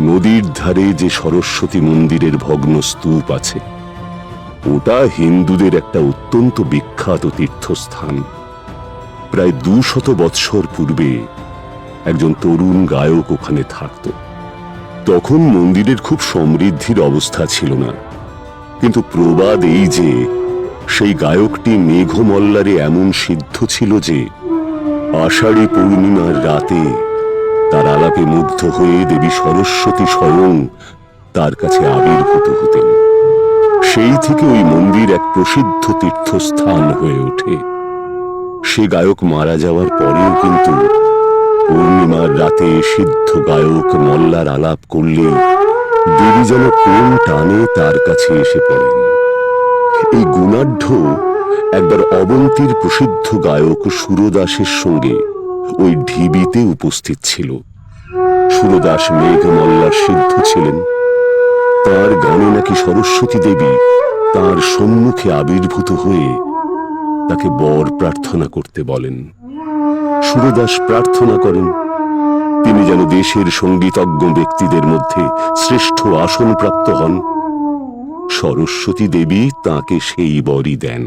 নদীর ধারে যে সরস্বতী মন্দিরের ভগ্ন স্তূপ আছে, ওটা হিন্দুদের একটা অত্যন্ত বিখ্যাত তীর্থস্থান। প্রায় দুশত বৎসর পূর্বে একজন তরুণ গায়ক ওখানে থাকত। তখন মন্দিরের খুব সমৃদ্ধির অবস্থা ছিল না। কিন্তু প্রবাদ এই যে, সেই গায়কটি মেঘমল্লারে এমন সিদ্ধ ছিল যে, আষাঢ়ী পূর্ণিমার রাতে তার মুগ্ধ হয়ে দেবী সরস্বতী স্বয়ং তার কাছে আবির্ভূত হতেন। সেই থেকে ওই মন্দির এক প্রসিদ্ধ তীর্থস্থান হয়ে ওঠে। সে গায়ক মারা যাওয়ার পরেও কিন্তু পূর্ণিমার রাতে সিদ্ধ গায়ক মল্লার আলাপ করলে দেবী যেন কোন টানে তার কাছে এসে পড়েন। এই গুণাঢ্য একবার অবন্তীর প্রসিদ্ধ গায়ক সুরদাসের সঙ্গে ওই ঢিবিতে উপস্থিত ছিল। সুরদাস মেঘমল্লার সিদ্ধ ছিলেন। তার গানে নাকি সরস্বতী দেবী তার সম্মুখে আবির্ভূত হয়ে তাকে বর প্রার্থনা করতে বলেন। সুরদাস প্রার্থনা করেন, তিনি যেন দেশের সঙ্গীতজ্ঞ ব্যক্তিদের মধ্যে শ্রেষ্ঠ আসন প্রাপ্ত হন। সরস্বতী দেবী তাকে সেই বরই দেন।